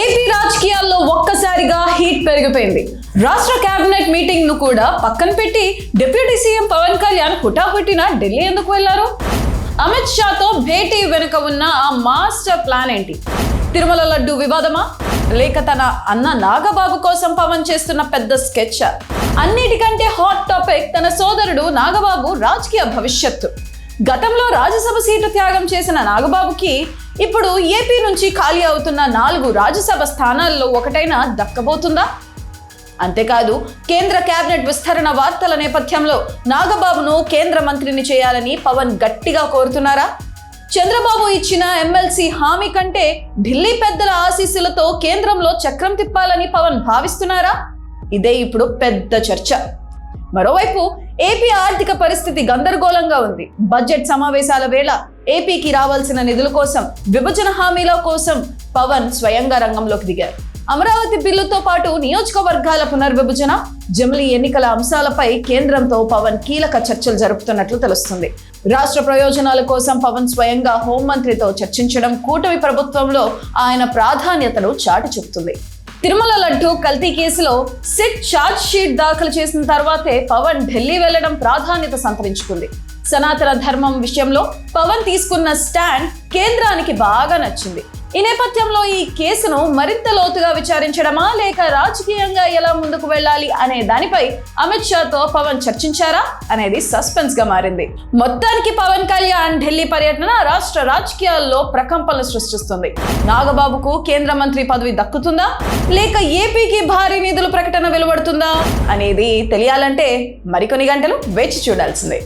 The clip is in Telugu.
ఏపీ రాజకీయాల్లో ఒక్కసారిగా హీట్ పెరిగిపోయింది. రాష్ట్ర కేబినెట్ మీటింగ్ను కూడా పక్కన పెట్టి డిప్యూటీ సీఎం పవన్ కళ్యాణ్ హుటాహుటిన ఢిల్లీ ఎందుకు వెళ్ళారు అమిత్ షాతో భేటీ వెనుక ఉన్న ఆ మాస్టర్ ప్లాన్ ఏంటి? తిరుమల లడ్డు వివాదమా? లేక తన అన్న నాగబాబు కోసం పవన్ చేస్తున్న పెద్ద స్కెచ్? అన్నిటికంటే హాట్ టాపిక్ తన సోదరుడు నాగబాబు రాజకీయ భవిష్యత్తు. గతంలో రాజ్యసభ సీటు త్యాగం చేసిన నాగబాబుకి ఇప్పుడు ఏపీ నుంచి ఖాళీ అవుతున్న నాలుగు రాజ్యసభ స్థానాల్లో ఒకటైనా దక్కబోతుందా? అంతేకాదు కేంద్ర కేబినెట్ విస్తరణ వార్తల నేపథ్యంలో నాగబాబును కేంద్ర మంత్రిని చేయాలని పవన్ గట్టిగా కోరుతున్నారా? చంద్రబాబు ఇచ్చిన ఎమ్మెల్సీ హామీ కంటే ఢిల్లీ పెద్దల ఆశీస్సులతో కేంద్రంలో చక్రం తిప్పాలని పవన్ భావిస్తున్నారా? ఇదే ఇప్పుడు పెద్ద చర్చ. మరోవైపు ఏపీ ఆర్థిక పరిస్థితి గందరగోళంగా ఉంది. బడ్జెట్ సమావేశాల వేళ ఏపీకి రావాల్సిన నిధుల కోసం విభజన హామీల కోసం పవన్ స్వయంగా రంగంలోకి దిగారు. అమరావతి బిల్లుతో పాటు నియోజకవర్గాల పునర్విభజన జమిలీ ఎన్నికల అంశాలపై కేంద్రంతో పవన్ కీలక చర్చలు జరుపుతున్నట్లు తెలుస్తుంది. రాష్ట్ర ప్రయోజనాల కోసం పవన్ స్వయంగా హోంమంత్రితో చర్చించడం కూటమి ప్రభుత్వంలో ఆయన ప్రాధాన్యతను చాటి చెబుతుంది తిరుమల లడ్డు కల్తీ కేసులో సిట్ ఛార్జ్ షీట్ దాఖలు చేసిన తర్వాతే పవన్ ఢిల్లీ వెళ్ళడం ప్రాధాన్యత సంతరించుకుంది. సనాతన ధర్మం విషయంలో పవన్ తీసుకున్న స్టాండ్ కేంద్రానికి బాగా నచ్చింది. ఈ నేపథ్యంలో ఈ కేసును మరింత లోతుగా విచారించడమా లేక రాజకీయంగా ఎలా ముందుకు వెళ్ళాలి అనే దానిపై అమిత్ షాతో పవన్ చర్చించారా అనేది సస్పెన్స్గా మారింది. మొత్తానికి పవన్ కళ్యాణ్ ఢిల్లీ పర్యటన రాష్ట్ర రాజకీయాల్లో ప్రకంపనలు సృష్టిస్తుంది. నాగబాబుకు కేంద్ర మంత్రి పదవి దక్కుతుందా? లేక ఏపీకి భారీ నిధుల ప్రకటన వెలువడుతుందా? అనేది తెలియాలంటే మరికొన్ని గంటలు వేచి చూడాల్సిందే.